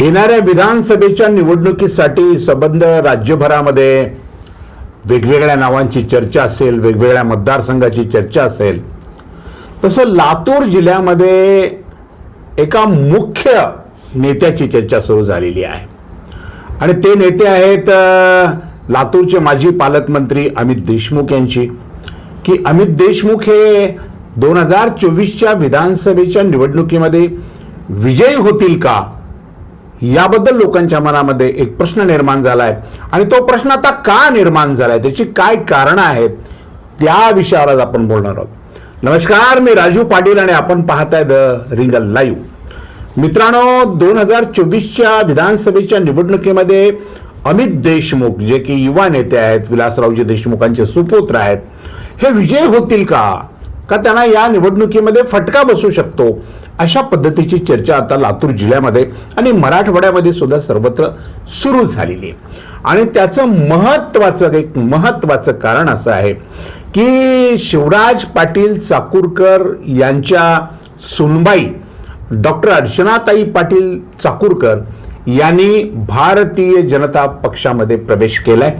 येणाऱ्या विधानसभेच्या निवडणुकीसाठी संबंध राज्यभरामध्ये वेगवेगळ्या नावांची चर्चा असेल वेगवेगळ्या मतदारसंघाची चर्चा असेल. तसं लातूर जिल्ह्यामध्ये एका मुख्य नेत्याची चर्चा सुरू झालेली आहे. आणि ते नेते आहेत लातूरचे माजी पालकमंत्री अमित देशमुख यांची. की अमित देशमुख हे दोन हजार चोवीसच्या विधानसभेच्या निवडणुकीमध्ये विजयी होतील का? याबद्दल लोकांच्या मनामध्ये एक प्रश्न निर्माण झालाय. आणि तो प्रश्न आता का निर्माण झालाय? त्याची काय कारणं आहेत? त्या विषयावर आज आपण बोलणार आहोत. नमस्कार मी राजू पाटील आणि आपण पाहताय द रिंगल लाईव्ह. मित्रांनो दोन हजार चोवीसच्या विधानसभेच्या निवडणुकीमध्ये अमित देशमुख जे की युवा नेते आहेत विलासरावजी देशमुखांचे सुपुत्र आहेत हे विजय होतील का? का त्यांना या निवडणुकीमध्ये फटका बसू शकतो? अशा पद्धतीची चर्चा आता लातूर जिल्ह्यामध्ये आणि मराठवाड्यामध्ये सुद्धा सर्वत्र सुरू झालेली आहे. आणि त्याचं महत्वाचं एक महत्वाचं कारण असं आहे की शिवराज पाटील चाकूरकर यांच्या सुनबाई डॉक्टर अर्चनाताई पाटील चाकूरकर यांनी भारतीय जनता पक्षामध्ये प्रवेश केलाय.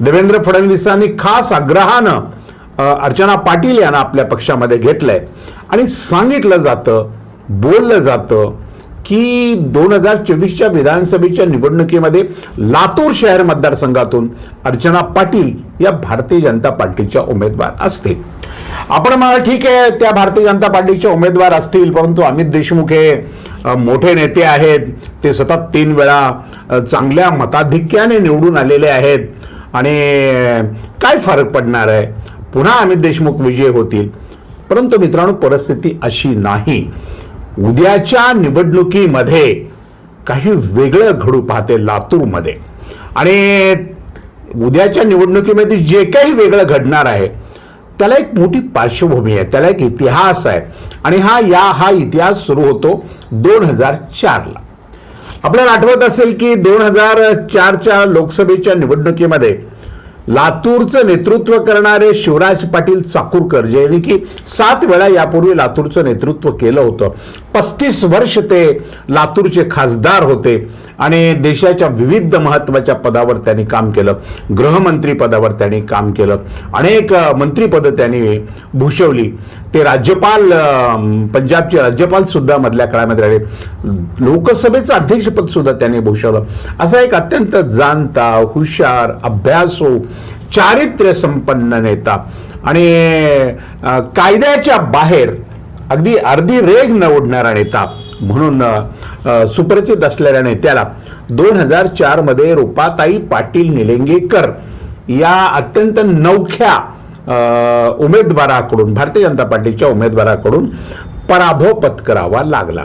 देवेंद्र फडणवीसांनी खास आग्रहानं अर्चना पाटील यांना आपल्या पक्षामध्ये घेतलंय. आणि सांगितलं जातं बोललं जातं की दोन हजार चोवीसच्या विधानसभेच्या निवडणुकीमध्ये लातूर शहर मतदारसंघातून अर्चना पाटील या भारतीय जनता पार्टीच्या उमेदवार असतील. आपण मला ठीक आहे त्या भारतीय जनता पार्टीच्या उमेदवार असतील परंतु अमित देशमुख हे मोठे नेते आहेत. ते सतत तीन वेळा चांगल्या मताधिक्याने निवडून आलेले आहेत. आणि काय फरक पडणार आहे? पुन्हा अमित देशमुख विजय होतील. परंतु मित्रांनो परिस्थिती अशी नाही. उद्याच्या निवडणुकीमध्ये काही वेगळं घडू पाहते लातूरमध्ये. आणि उद्याच्या निवडणुकीमध्ये जे काही वेगळं घडणार आहे त्याला एक मोठी पार्श्वभूमी आहे त्याला एक इतिहास आहे. आणि हा या हा इतिहास सुरू होतो दोन हजार चारला. आपल्याला आठवत असेल की दोन हजार चारच्या लोकसभेच्या निवडणुकीमध्ये लातूरचं नेतृत्व करणारे शिवराज पाटील चाकूरकर ज्यांनी की सात वेळा यापूर्वी लातूरचं नेतृत्व केलं होतं. पस्तीस वर्ष ते लातूरचे खासदार होते. आणि देशाच्या विविध महत्त्वाच्या पदावर त्यांनी काम केलं. गृहमंत्री पदावर त्यांनी काम केलं. अनेक मंत्रीपदं त्यांनी भूषवली. ते राज्यपाल पंजाबचे राज्यपाल सुद्धा मधल्या काळामध्ये राहिले लोकसभेचं अध्यक्षपद सुद्धा त्यांनी भूषवलं. असा एक अत्यंत जाणता हुशार अभ्यासू चारित्र्य संपन्न नेता. आणि कायद्याच्या बाहेर अगदी अर्धी रेग न ओढणारा नेता. म्हणून सुप्रसिद्ध असलेल्या नेत्याला दोन हजार चारमध्ये रुपाताई पाटील निलंगेकर या अत्यंत नवख्या उमेदवाराकडून भारतीय जनता पार्टीच्या उमेदवाराकडून पराभव पत्करावा लागला.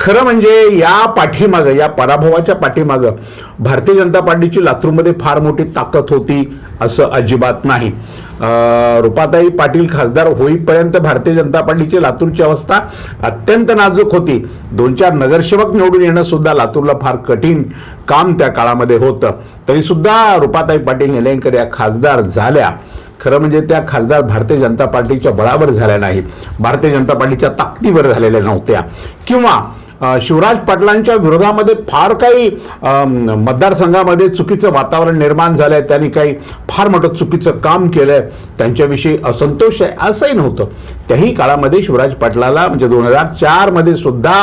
खरं म्हणजे या पाठीमागं या पराभवाच्या पाठीमागं भारतीय जनता पार्टीची लातूरमध्ये फार मोठी ताकद होती असं अजिबात नाही. रुपाताई पाटील खासदार होईपर्यंत भारतीय जनता पार्टीची लातूरची अवस्था अत्यंत नाजूक होती. दोन चार नगरसेवक निवडून येणं सुद्धा लातूरला फार कठीण काम त्या काळामध्ये होतं. तरी सुद्धा रुपाताई पाटील निलंगेकर या खासदार झाल्या. खरं म्हणजे त्या खासदार भारतीय जनता पार्टीच्या बळावर झाल्या नाहीत. भारतीय जनता पार्टीच्या ताकदीवर झालेल्या नव्हत्या. किंवा शिवराज पाटलांच्या विरोधामध्ये फार काही मतदारसंघामध्ये चुकीचं वातावरण निर्माण झालंय. त्यांनी काही फार मोठं चुकीचं काम केलंय. त्यांच्याविषयी असंतोष आहे असंही नव्हतं. त्याही काळामध्ये शिवराज पाटलाला म्हणजे दोन हजार चारमध्ये सुद्धा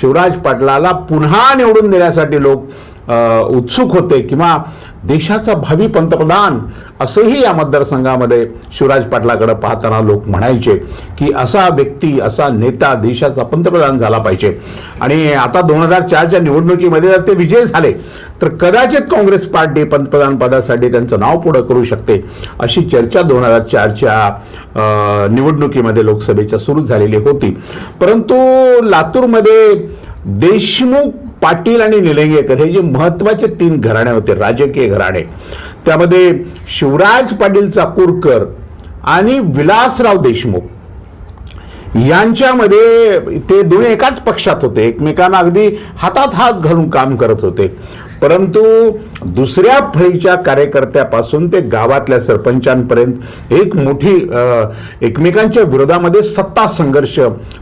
शिवराज पाटलाला पुन्हा निवडून देण्यासाठी लोक उत्सुक होते किंवा देशाचा भावी पंतप्रधान असंही या मतदारसंघामध्ये शिवराज पाटलाकडे पाहताना लोक म्हणायचे की असा व्यक्ती असा नेता देशाचा पंतप्रधान झाला पाहिजे. आणि आता दोन हजार चारच्या निवडणुकीमध्ये जर ते विजय झाले तर कदाचित काँग्रेस पार्टी पंतप्रधान पदासाठी त्यांचं नाव पुढं करू शकते अशी चर्चा दोन हजार चारच्या निवडणुकीमध्ये लोकसभेच्या सुरू झालेली होती. परंतु लातूरमध्ये देशमुख पाटील आणि निलंगेकर हे जे महत्त्वाचे तीन घराणे होते राजकीय घराणे. त्यामध्ये शिवराज पाटील चाकूरकर आणि विलासराव देशमुख. यांच्यामध्ये ते दोन्ही एकाच पक्षात होते एकमेकांना अगदी हातात हात घालून काम करत होते. परंतु दुसऱ्या फळीच्या कार्यकर्त्यापासून ते गावातल्या सरपंचांपर्यंत एक मोठी एकमेकांच्या विरोधामध्ये सत्ता संघर्ष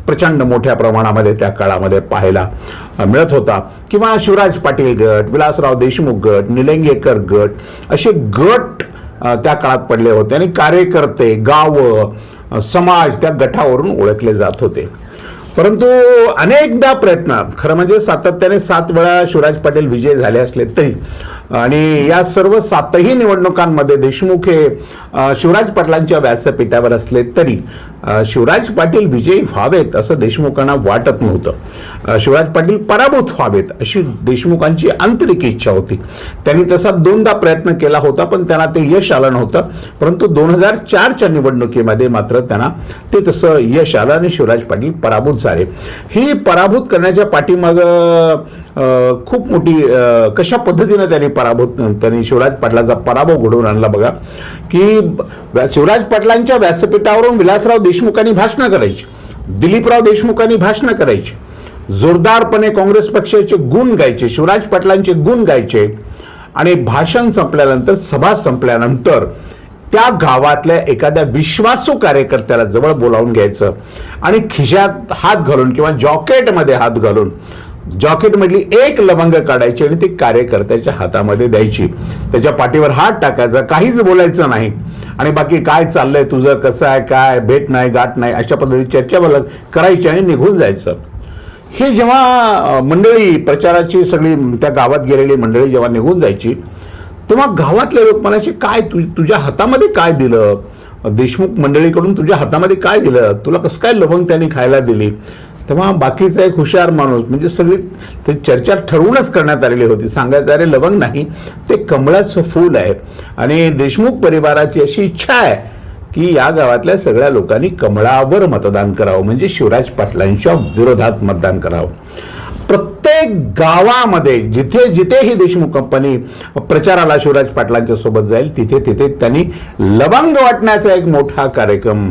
प्रचंड मोठ्या प्रमाणामध्ये त्या काळामध्ये पाहायला मिळत होता. किंवा शिवराज पाटील गट विलासराव देशमुख गट निलंगेकर गट असे गट त्या काळात पडले होते. आणि कार्यकर्ते गाव समाज त्या गटावरून ओळखले जात होते. परंतु अनेकदा प्रयत्न खरं म्हणजे सातत्याने सात वेळा शिवराज पाटील विजय झाले असले तरी आणि या सर्व सातही निवडणुकांमध्ये देशमुख हे शिवराज पाटलांच्या व्यासपीठावर असले तरी शिवराज पाटील विजयी व्हावेत असं देशमुखांना वाटत नव्हतं. शिवराज पाटील पराभूत व्हावेत अशी देशमुखांची आंतरिक इच्छा होती. त्यांनी तसा दोनदा प्रयत्न केला होता पण त्यांना ते यश आलं नव्हतं. परंतु दोन हजार चारच्या निवडणुकीमध्ये मात्र त्यांना ते तसं यश आलं आणि शिवराज पाटील पराभूत झाले. ही पराभूत करण्याच्या पाठीमाग खूप मोठी कशा पद्धतीनं त्यांनी पराभूत त्यांनी शिवराज पाटलाचा पराभव घडवून आणला बघा की शिवराज पाटलांच्या व्यासपीठावरून विलासराव देशमुखांनी भाषणं करायची दिलीपराव देशमुखांनी भाषणं करायची जोरदारपणे काँग्रेस पक्षाचे गुण गायचे शिवराज पाटलांचे गुण गायचे आणि भाषण संपल्यानंतर सभा संपल्यानंतर त्या गावातल्या एखाद्या विश्वासू कार्यकर्त्याला जवळ बोलावून घ्यायचं आणि खिशात हात घालून किंवा जॉकेटमध्ये हात घालून जॉकेटमधली एक लवंग काढायची आणि ती कार्यकर्त्याच्या हातामध्ये द्यायची. त्याच्या पाठीवर हात टाकायचा काहीच बोलायचं नाही. आणि बाकी काय चाललंय तुझं कसं आहे काय भेट नाही गाठ नाही अशा पद्धतीची चर्चा करायची आणि निघून जायचं. हे जेव्हा मंडळी प्रचाराची सगळी त्या गावात गेलेली मंडळी जेव्हा निघून जायची तेव्हा गावातले लोक म्हणायचे काय तु तुझ्या हातामध्ये काय दिलं? देशमुख मंडळीकडून तुझ्या हातामध्ये काय दिलं? तुला कसं काय लवंग त्यांनी खायला दिली? तेव्हा बाकीचा एक हुशार माणूस म्हणजे सगळी ते चर्चा ठरवूनच करण्यात आलेली होती. सांगायचं अरे लवंग नाही ते कमळाचं फूल आहे. आणि देशमुख परिवाराची अशी इच्छा आहे की या गावातल्या सगळ्या लोकांनी कमळावर मतदान करावं म्हणजे शिवराज पाटलांच्या विरोधात मतदान करावं. प्रत्येक गावामध्ये जिथे जिथे ही देशमुख कंपनी प्रचाराला शिवराज पाटलांच्या सोबत जाईल तिथे तिथे त्यांनी लवंग वाटण्याचा एक मोठा कार्यक्रम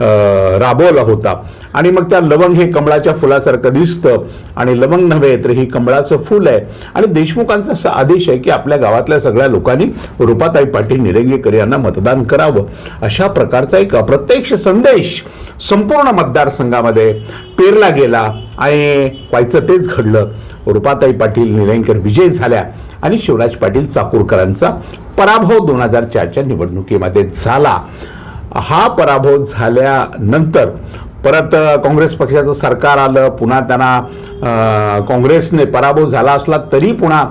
राबवला होता. आणि मग त्या लवंग हे कमळाच्या फुलासारखं दिसतं. आणि लवंग नव्हे तर ही कमळाचं फुल आहे. आणि देशमुखांचा असा आदेश आहे की आपल्या गावातल्या सगळ्या लोकांनी रुपाताई पाटील निरंगेकर यांना मतदान करावं. अशा प्रकारचा एक अप्रत्यक्ष संदेश संपूर्ण मतदारसंघामध्ये पेरला गेला. आणि व्हायचं तेच घडलं. रुपाताई पाटील निलंगेकर विजय झाल्या. आणि शिवराज पाटील चाकूरकरांचा पराभव दोन हजार चारच्या निवडणुकीमध्ये झाला. हा पराभव झाल्यानंतर परत काँग्रेस पक्षाचं सरकार आलं पुन्हा त्यांना काँग्रेसने पराभव झाला असला तरी पुन्हा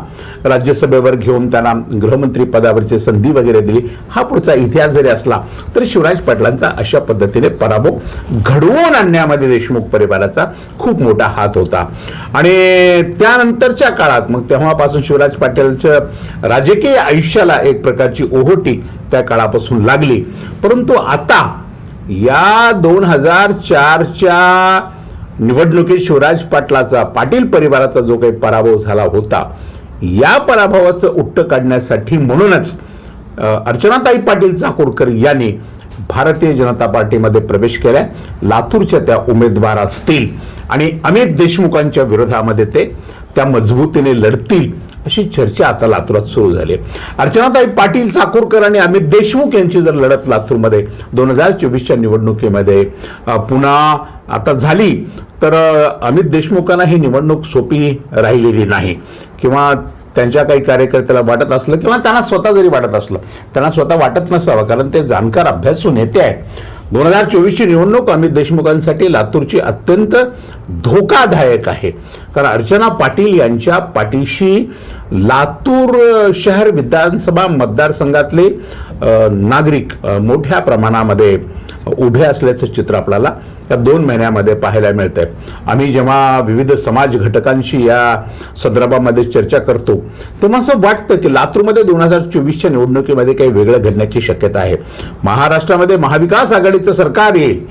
राज्यसभेवर घेऊन त्यांना गृहमंत्री पदावरची संधी वगैरे दिली. हा पुढचा इतिहास जरी असला तरी शिवराज पाटलांचा अशा पद्धतीने पराभव घडवून आणण्यामध्ये देशमुख परिवाराचा खूप मोठा हात होता. आणि त्यानंतरच्या काळात मग तेव्हापासून शिवराज पाटीलचं राजकीय आयुष्याला एक प्रकारची ओहोटी त्या काळापासून लागली. परंतु आता या दोन हजार चारच्या निवडणुकीत शिवराज पाटलाचा पाटील परिवाराचा जो काही पराभव झाला होता या पराभवाचं उट्ट काढण्यासाठी म्हणूनच अर्चनाताई पाटील चाकूरकर यांनी भारतीय जनता पार्टीमध्ये प्रवेश केलाय. लातूरच्या त्या उमेदवार असतील आणि अमित देशमुखांच्या विरोधामध्ये ते त्या मजबूतीने लढतील. अशी चर्चा आता लातूरात सुरू झाली आहे. अर्चनाताई पाटील चाकूरकर आणि अमित देशमुख यांची जर लढत लातूरमध्ये दोन हजार चोवीसच्या निवडणुकीमध्ये पुन्हा आता झाली तर अमित देशमुखांना ही निवडणूक सोपी राहिलेली नाही किंवा त्यांच्या काही कार्यकर्त्याला वाटत असलं किंवा त्यांना स्वतः जरी वाटत असलं त्यांना स्वतः वाटत नसावं कारण ते जाणकार अभ्यासू नेते आहेत दोन हजार चोवीसची निवडणूक अमित देशमुखांसाठी लातूरची अत्यंत धोकादायक आहे. कारण अर्चना पाटील यांच्या पाठीशी लातूर शहर विधानसभा मतदारसंघातले नागरिक मोठ्या प्रमाणामध्ये उभे असल्याचं चित्र आपल्याला या दोन महिन्यामध्ये पाहायला मिळतंय. आम्ही जेव्हा विविध समाज घटकांशी या संदर्भामध्ये चर्चा करतो तेव्हा असं वाटतं की लातूरमध्ये दोन हजार चोवीसच्या निवडणुकीमध्ये काही वेगळं घडण्याची शक्यता आहे. महाराष्ट्रामध्ये महाविकास आघाडीचं सरकार येईल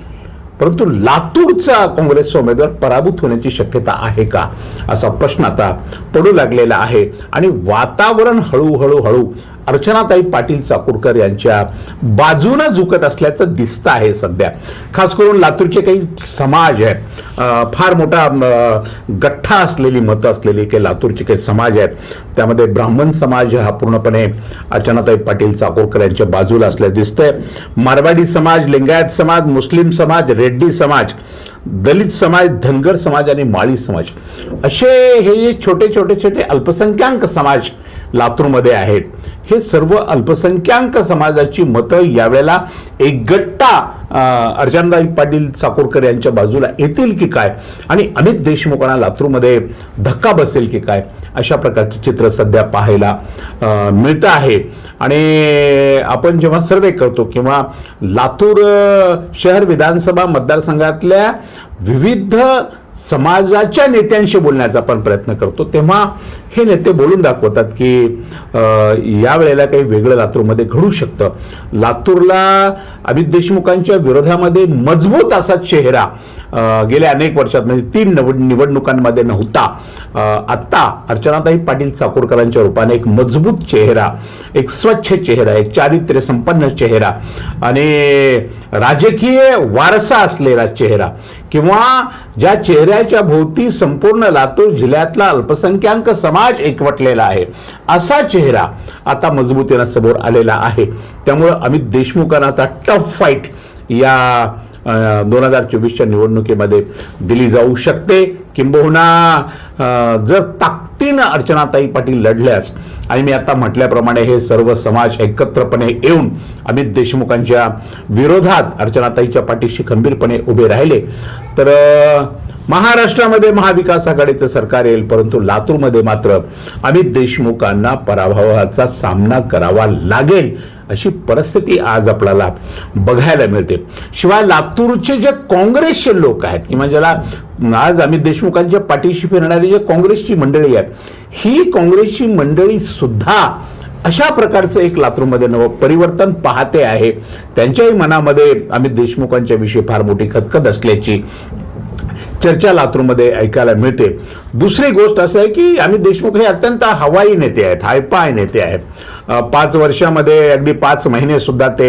परंतु लातूरचा काँग्रेसचा उमेदवार पराभूत होण्याची शक्यता आहे का? असा प्रश्न आता पडू लागलेला आहे. आणि वातावरण हळूहळू हळू अर्चनाताई पाटील चाकूरकर यांच्या बाजूनं झुकत असल्याचं दिसतं आहे सध्या. खास करून लातूरचे काही समाज आहेत. फार मोठा गठ्ठा असलेली मतं असलेली काही लातूरचे काही समाज आहेत. त्यामध्ये ब्राह्मण समाज हा पूर्णपणे अर्चनाताई पाटील चाकूरकर यांच्या बाजूला असल्या दिसतंय. मारवाडी समाज लिंगायत समाज मुस्लिम समाज रेड्डी समाज दलित समाज धनगर समाज आणि माळी समाज. असे हे छोटे छोटे छोटे अल्पसंख्याक समाज लातूरमध्ये आहेत. हे सर्व अल्पसंख्याक समाजाची मतं यावेळेला एकगट्टा अं, पाटील चाकूरकर यांच्या बाजूला येतील की काय? आणि अमित देशमुखांना लातूरमध्ये धक्का बसेल की काय? अशा प्रकारचे चित्र सध्या पाहायला मिळतं आहे. आणि आपण जेव्हा सर्वे करतो किंवा लातूर शहर विधानसभा मतदारसंघातल्या विविध समाजाच्या नेत्यांशी बोलण्याचा आपण प्रयत्न करतो तेव्हा हे नेते बोलून दाखवतात की यावेळेला काही वेगळं लातूरमध्ये घडू शकतं. लातूरला अमित देशमुखांच्या विरोधामध्ये मजबूत असा चेहरा गेल्या अनेक वर्षात म्हणजे तीन निवड निवडणुकांमध्ये नव्हता. आत्ता अर्चनाताई पाटील चाकूरकरांच्या रूपाने एक मजबूत चेहरा एक स्वच्छ चेहरा एक चारित्र्य संपन्न चेहरा आणि राजकीय वारसा असलेला चेहरा किंवा ज्या चेहऱ्याच्या भोवती संपूर्ण लातूर जिल्ह्यातला अल्पसंख्याक समाज एकवटलेला आहे. असा चेहरा आता मजबूतीनं समोर आलेला आहे. त्यामुळं अमित देशमुखांना आता टफ फाईट या दोन हजार चोवीसच्या निवडणुकीमध्ये दिली जाऊ शकते. किंबहुना जर ताकदीनं अर्चनाताई पाटील लढल्यास आणि मी आता म्हटल्याप्रमाणे हे सर्व समाज एकत्रपणे येऊन अमित देशमुखांच्या विरोधात अर्चनाताईच्या पाठीशी खंबीरपणे उभे राहिले तर महाराष्ट्रामध्ये महाविकास आघाडीचं सरकार येईल परंतु लातूरमध्ये मात्र अमित देशमुखांना पराभवाचा सामना करावा लागेल अशी परिस्थिती आज आपल्याला बघायला मिळते. शिवाय लातूरचे जे काँग्रेसचे लोक आहेत किंवा ज्याला आज अमित देशमुखांच्या पाठीशी फिरणारी जे काँग्रेसची मंडळी आहेत ही काँग्रेसची मंडळी सुद्धा अशा प्रकारचं एक लातूरमध्ये नवं परिवर्तन पाहते आहे. त्यांच्याही मनामध्ये अमित देशमुखांच्या विषयी फार मोठी खतखत असल्याची चर्चा लातूरमध्ये ऐकायला मिळते. दुसरी गोष्ट असं आहे की अमित देशमुख हे अत्यंत हवाई नेते आहेत हायपाय नेते आहेत. पाच वर्षामध्ये अगदी पाच महिने सुद्धा ते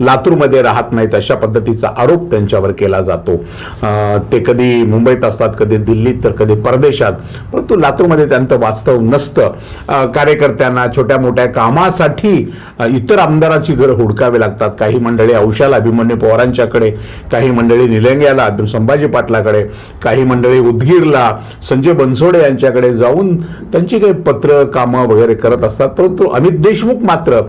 लातूरमध्ये राहत नाहीत. अशा पद्धतीचा आरोप त्यांच्यावर केला जातो. ते कधी मुंबईत असतात कधी दिल्लीत तर कधी परदेशात. परंतु लातूरमध्ये त्यांचं वास्तव नसतं. कार्यकर्त्यांना छोट्या मोठ्या कामासाठी इतर आमदाराची घर हुडकावे लागतात. काही मंडळी औशाला अभिमन्यू पवारांच्याकडे काही मंडळी निलंग्याला संभाजी पाटलाकडे काही मंडळी उदगीरला संजय बनसोडे यांच्याकडे जाऊन त्यांची काही पत्र कामं वगैरे करत असतात. परंतु अमित देशमुख मात्र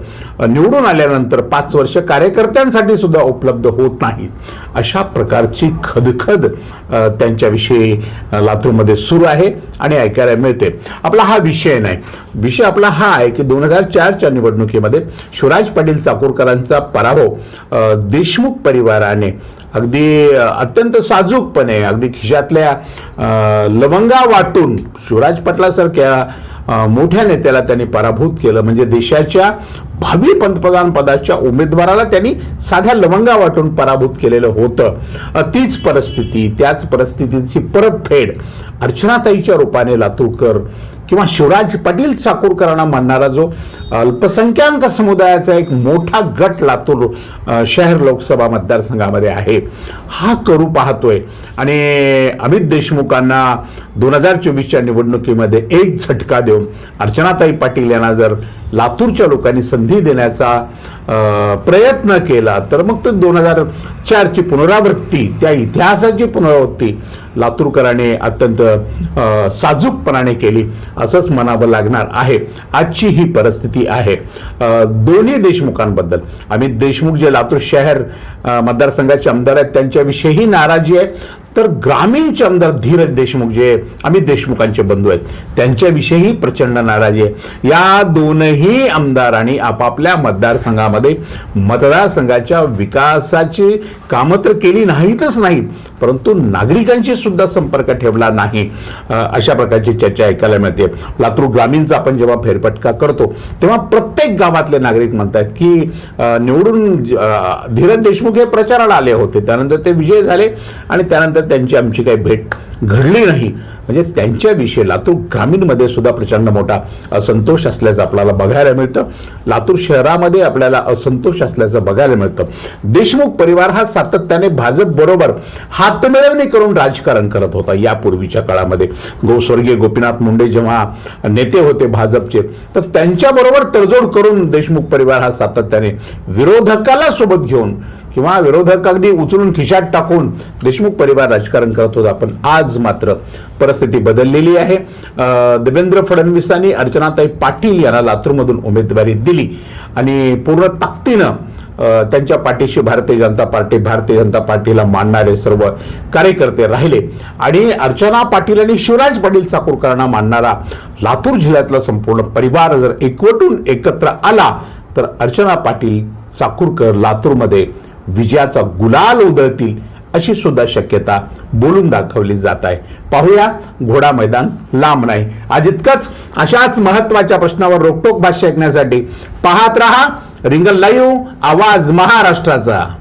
निवडून आल्यानंतर पाच वर्ष कार्यकर्त्यांसाठी सुद्धा उपलब्ध होत नाहीत. अशा प्रकारची खदखद त्यांच्याविषयी लातूरमध्ये सुरू आहे आणि ऐकायला मिळते. आपला हा विषय नाही. विषय आपला हा आहे की दोन हजार चारच्या निवडणुकीमध्ये शिवराज पाटील चाकूरकरांचा पराभव देशमुख परिवाराने अगदी अत्यंत साजूकपणे अगदी खिशातल्या लवंगा वाटून शिवराज पाटलासारख्या मोठ्या नेत्याला त्यांनी पराभूत केलं. म्हणजे देशाच्या भावी पंतप्रधान पदाच्या उमेदवाराला त्यांनी साध्या लवंगा वाटून पराभूत केलेलं होतं. तीच परिस्थिती त्याच परिस्थितीची परतफेड अर्चनाताईच्या रूपाने लातूरकर किंवा शिवराज पाटील चाकूरकरांना मानणारा जो अल्पसंख्याक समुदायाचा एक मोठा गट लातूर शहर लोकसभा मतदारसंघामध्ये आहे. हा करू पाहतोय. आणि अमित देशमुखांना दोन हजार चोवीसच्या निवडणुकीमध्ये एक झटका देऊन अर्चनाताई पाटील यांना जर लातूरच्या लोकांनी संधी देण्याचा प्रयत्न केला तर मग तो दोन हजार चारची पुनरावृत्ती त्या इतिहासाची पुनरावृत्ती लातूरकरांनी अत्यंत साजूकपणाने केली असंच म्हणावं लागणार आहे. आजची ही परिस्थिती आहे. दोन्ही देशमुखांबद्दल. अमित देशमुख जे लातूर शहर मतदारसंघाचे आमदार आहेत त्यांच्याविषयीही नाराजी आहे. तर ग्रामीणचे आमदार धीरज देशमुख जे अमित देशमुखांचे बंधू आहेत त्यांच्याविषयीही प्रचंड नाराजी आहे. या दोनही आमदारांनी आपापल्या मतदारसंघामध्ये मतदारसंघाच्या विकासाची कामं तर केली नाहीतच नाहीत परंतु नागरिकांशी सुद्धा संपर्क ठेवला नाही. अशा प्रकारची चर्चा ऐकायला मिळते. लातूर ग्रामीणचा आपण जेव्हा फेरफटका करतो तेव्हा प्रत्येक गावातले नागरिक म्हणतात की निवडून धीरज देशमुख हे प्रचाराला आले होते. त्यानंतर ते विजय झाले आणि त्यानंतर त्यांची आमची काही भेट घडली नाही. म्हणजे त्यांच्याविषयी लातूर ग्रामीणमध्ये सुद्धा प्रचंड मोठा असंतोष असल्याचं आपल्याला बघायला मिळतं. लातूर शहरामध्ये आपल्याला असंतोष असल्याचं बघायला मिळतं. देशमुख परिवार हा सातत्याने भाजप बरोबर हातमिळवणी करून राजकारण करत होता यापूर्वीच्या काळामध्ये. गो स्वर्गीय गोपीनाथ मुंडे जेव्हा नेते होते भाजपचे तर त्यांच्याबरोबर तडजोड करून देशमुख परिवार हा सातत्याने विरोधकाला सोबत घेऊन किंवा विरोधक अगदी उचलून खिशात टाकून देशमुख परिवार राजकारण करत होता. पण आज मात्र परिस्थिती बदललेली आहे. देवेंद्र फडणवीसांनी अर्चनाताई पाटील यांना लातूरमधून उमेदवारी दिली. आणि पूर्ण ताकदीनं त्यांच्या पाठीशी भारतीय जनता पार्टी भारतीय जनता पार्टीला मानणारे सर्व कार्यकर्ते राहिले. आणि अर्चना पाटील आणि शिवराज पाटील चाकूरकरांना मानणारा लातूर जिल्ह्यातला संपूर्ण परिवार जर एकवटून एकत्र आला तर अर्चना पाटील चाकूरकर लातूरमध्ये विजयाचा गुलाल उधळतील अशी सुद्धा शक्यता बोलून दाखवली जात आहे. पाहूया घोडा मैदान लांब नाही. आज इतकंच अशाच महत्त्वाच्या प्रश्नावर रोकटोक भाष्य ऐकण्यासाठी पाहत रहा रिंगल लाईव्ह आवाज महाराष्ट्राचा.